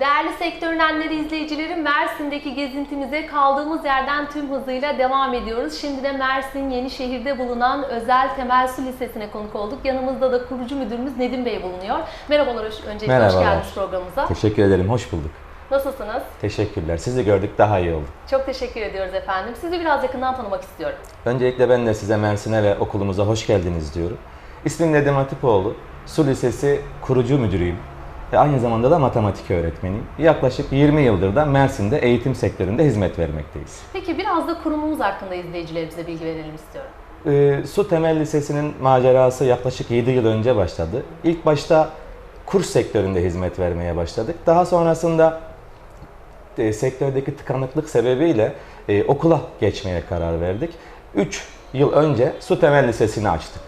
Değerli sektör önemleri izleyicileri Mersin'deki gezintimize kaldığımız yerden tüm hızıyla devam ediyoruz. Şimdi de Mersin Yenişehir'de bulunan Özel Temel Su Lisesi'ne konuk olduk. Yanımızda da kurucu müdürümüz Nedim Bey bulunuyor. Merhabalar, hoş, öncelikle hoş Merhabalar. geldiniz programımıza. Teşekkür ederim, hoş bulduk. Nasılsınız? Teşekkürler. Sizi gördük daha iyi oldu. Çok teşekkür ediyoruz efendim. Sizi biraz yakından tanımak istiyorum. Öncelikle ben de size Mersin'e ve okulumuza hoş geldiniz diyorum. İsmim Nedim Hatipoğlu. Su Lisesi kurucu müdürüyüm. Ve aynı zamanda da matematik öğretmeniyim. Yaklaşık 20 yıldır da Mersin'de eğitim sektöründe hizmet vermekteyiz. Peki biraz da kurumumuz hakkında izleyicilerimize bilgi verelim istiyorum. Ee, Su Temel Lisesi'nin macerası yaklaşık 7 yıl önce başladı. İlk başta kurs sektöründe hizmet vermeye başladık. Daha sonrasında e, sektördeki tıkanıklık sebebiyle e, okula geçmeye karar verdik. 3 yıl önce Su Temel Lisesi'ni açtık.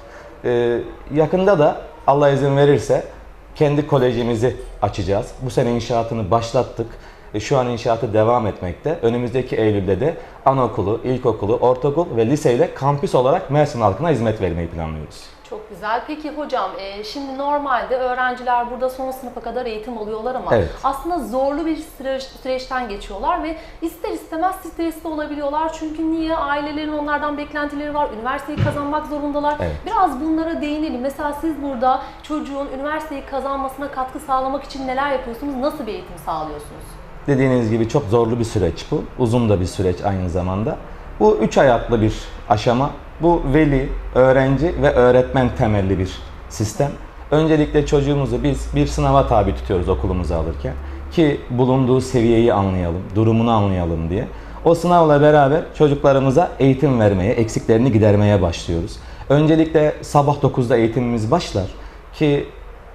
E, yakında da Allah izin verirse kendi kolejimizi açacağız. Bu sene inşaatını başlattık. E, şu an inşaatı devam etmekte. Önümüzdeki Eylül'de de anaokulu, ilkokulu, ortaokul ve liseyle kampüs olarak Mersin halkına hizmet vermeyi planlıyoruz. Çok güzel. Peki hocam, e, şimdi normalde öğrenciler burada son sınıfa kadar eğitim alıyorlar ama Evet. aslında zorlu bir süreç, süreçten geçiyorlar ve ister istemez stresli olabiliyorlar. Çünkü niye? Ailelerin onlardan beklentileri var. Üniversiteyi kazanmak zorundalar. Evet. Biraz bunlara değinelim. Mesela siz burada çocuğun üniversiteyi kazanmasına katkı sağlamak için neler yapıyorsunuz? Nasıl bir eğitim sağlıyorsunuz? Dediğiniz gibi çok zorlu bir süreç bu. Uzun da bir süreç aynı zamanda. Bu üç ayaklı bir aşama. Bu veli, öğrenci ve öğretmen temelli bir sistem. Öncelikle çocuğumuzu biz bir sınava tabi tutuyoruz okulumuza alırken ki bulunduğu seviyeyi anlayalım, durumunu anlayalım diye. O sınavla beraber çocuklarımıza eğitim vermeye, eksiklerini gidermeye başlıyoruz. Öncelikle sabah 9'da eğitimimiz başlar ki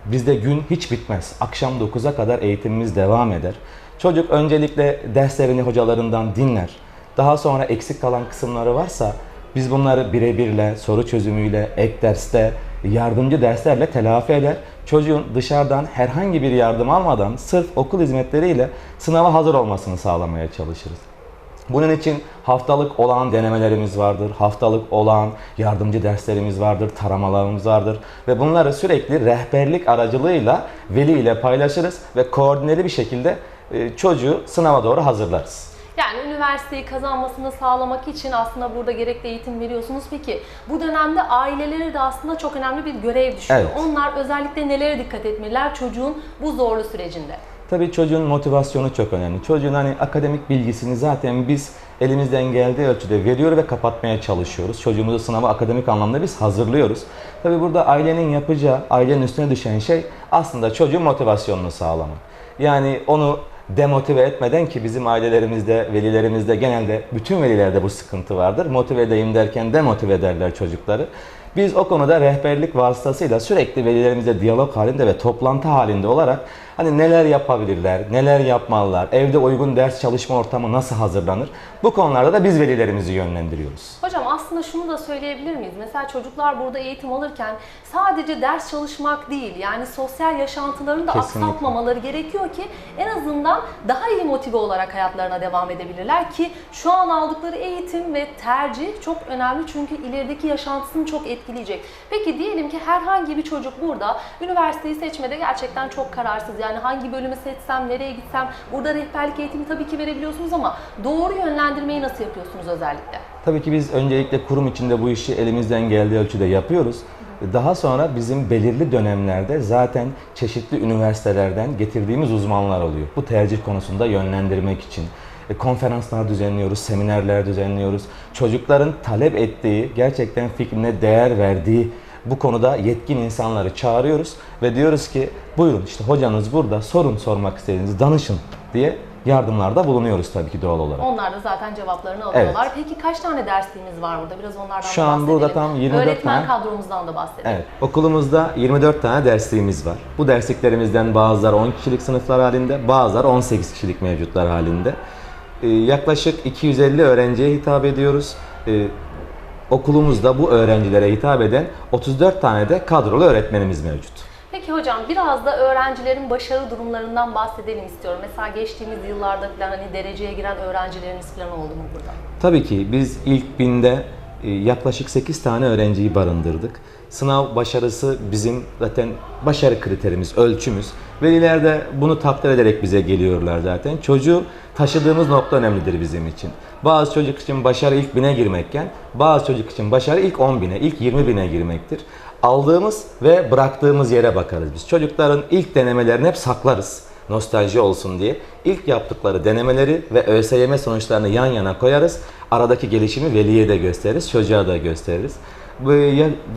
Bizde gün hiç bitmez. Akşam 9'a kadar eğitimimiz devam eder. Çocuk öncelikle derslerini hocalarından dinler. Daha sonra eksik kalan kısımları varsa biz bunları birebirle, soru çözümüyle, ek derste, yardımcı derslerle telafi eder. Çocuğun dışarıdan herhangi bir yardım almadan sırf okul hizmetleriyle sınava hazır olmasını sağlamaya çalışırız. Bunun için haftalık olan denemelerimiz vardır, haftalık olan yardımcı derslerimiz vardır, taramalarımız vardır ve bunları sürekli rehberlik aracılığıyla veli ile paylaşırız ve koordineli bir şekilde e, çocuğu sınava doğru hazırlarız. Yani üniversiteyi kazanmasını sağlamak için aslında burada gerekli eğitim veriyorsunuz. Peki bu dönemde ailelere de aslında çok önemli bir görev düşüyor. Evet. Onlar özellikle nelere dikkat etmeliler çocuğun bu zorlu sürecinde? Tabii çocuğun motivasyonu çok önemli. Çocuğun hani akademik bilgisini zaten biz elimizden geldiği ölçüde veriyor ve kapatmaya çalışıyoruz. Çocuğumuzu sınava akademik anlamda biz hazırlıyoruz. Tabii burada ailenin yapacağı, ailenin üstüne düşen şey aslında çocuğun motivasyonunu sağlamak. Yani onu demotive etmeden ki bizim ailelerimizde, velilerimizde genelde bütün velilerde bu sıkıntı vardır. Motive edeyim derken demotive ederler çocukları. Biz o konuda rehberlik vasıtasıyla sürekli velilerimizle diyalog halinde ve toplantı halinde olarak hani neler yapabilirler, neler yapmalılar, evde uygun ders çalışma ortamı nasıl hazırlanır? Bu konularda da biz velilerimizi yönlendiriyoruz. Hocam aslında şunu da söyleyebilir miyiz? Mesela çocuklar burada eğitim alırken sadece ders çalışmak değil yani sosyal yaşantılarını da Kesinlikle. aksatmamaları gerekiyor ki en azından daha iyi motive olarak hayatlarına devam edebilirler ki şu an aldıkları eğitim ve tercih çok önemli çünkü ilerideki yaşantısını çok etkileyecek. Peki diyelim ki herhangi bir çocuk burada üniversiteyi seçmede gerçekten çok kararsız. Yani hangi bölümü seçsem, nereye gitsem burada rehberlik eğitimi tabii ki verebiliyorsunuz ama doğru yönlendirmeyi nasıl yapıyorsunuz özellikle? Tabii ki biz öncelikle kurum içinde bu işi elimizden geldiği ölçüde yapıyoruz. Daha sonra bizim belirli dönemlerde zaten çeşitli üniversitelerden getirdiğimiz uzmanlar oluyor. Bu tercih konusunda yönlendirmek için. E, Konferanslar düzenliyoruz, seminerler düzenliyoruz. Çocukların talep ettiği, gerçekten fikrine değer verdiği bu konuda yetkin insanları çağırıyoruz ve diyoruz ki buyurun işte hocanız burada sorun sormak istediğiniz danışın diye yardımlarda bulunuyoruz tabii ki doğal olarak. Onlar da zaten cevaplarını alıyorlar. Peki kaç tane dersliğimiz var burada? Biraz onlardan Şu an bahsedelim. burada tam 24 Öğretmen tane. kadromuzdan da bahsedelim. Evet, okulumuzda 24 tane dersliğimiz var. Bu dersliklerimizden bazıları 10 kişilik sınıflar halinde, bazıları 18 kişilik mevcutlar halinde. Ee, yaklaşık 250 öğrenciye hitap ediyoruz. Ee, okulumuzda bu öğrencilere hitap eden 34 tane de kadrolu öğretmenimiz mevcut. Peki hocam biraz da öğrencilerin başarı durumlarından bahsedelim istiyorum. Mesela geçtiğimiz yıllarda falan hani dereceye giren öğrencileriniz falan oldu mu burada? Tabii ki biz ilk binde e, yaklaşık 8 tane öğrenciyi barındırdık. Sınav başarısı bizim zaten başarı kriterimiz, ölçümüz. Veliler de bunu takdir ederek bize geliyorlar zaten. Çocuğu taşıdığımız nokta önemlidir bizim için. Bazı çocuk için başarı ilk bine girmekken, bazı çocuk için başarı ilk 10 bine, ilk 20 bine girmektir. Aldığımız ve bıraktığımız yere bakarız biz. Çocukların ilk denemelerini hep saklarız nostalji olsun diye. İlk yaptıkları denemeleri ve ÖSYM sonuçlarını yan yana koyarız. Aradaki gelişimi veliye de gösteririz, çocuğa da gösteririz.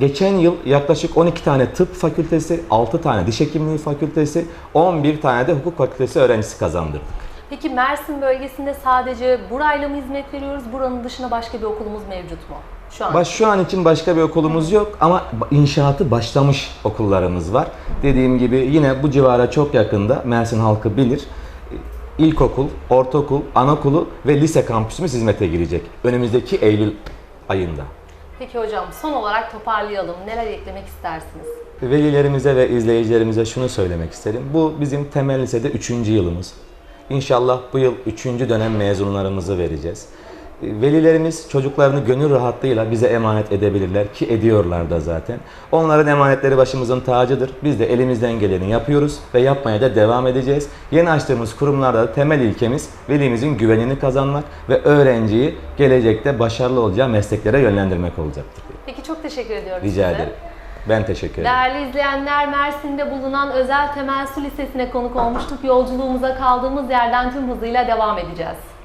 Geçen yıl yaklaşık 12 tane tıp fakültesi, 6 tane diş hekimliği fakültesi, 11 tane de hukuk fakültesi öğrencisi kazandırdık. Peki Mersin bölgesinde sadece burayla mı hizmet veriyoruz? Buranın dışında başka bir okulumuz mevcut mu? Şu an. Baş, şu an için başka bir okulumuz yok ama inşaatı başlamış okullarımız var. Dediğim gibi yine bu civara çok yakında Mersin halkı bilir. İlkokul, ortaokul, anaokulu ve lise kampüsümüz hizmete girecek. Önümüzdeki Eylül ayında. Peki hocam son olarak toparlayalım. Neler eklemek istersiniz? Velilerimize ve izleyicilerimize şunu söylemek isterim. Bu bizim temel lisede 3. yılımız. İnşallah bu yıl 3. dönem mezunlarımızı vereceğiz. Velilerimiz çocuklarını gönül rahatlığıyla bize emanet edebilirler ki ediyorlar da zaten. Onların emanetleri başımızın tacıdır. Biz de elimizden geleni yapıyoruz ve yapmaya da devam edeceğiz. Yeni açtığımız kurumlarda da temel ilkemiz velimizin güvenini kazanmak ve öğrenciyi gelecekte başarılı olacağı mesleklere yönlendirmek olacaktır. Peki çok teşekkür ediyorum Rica size. ederim. Ben teşekkür ederim. Değerli izleyenler Mersin'de bulunan Özel Temel Su Lisesi'ne konuk olmuştuk. Yolculuğumuza kaldığımız yerden tüm hızıyla devam edeceğiz.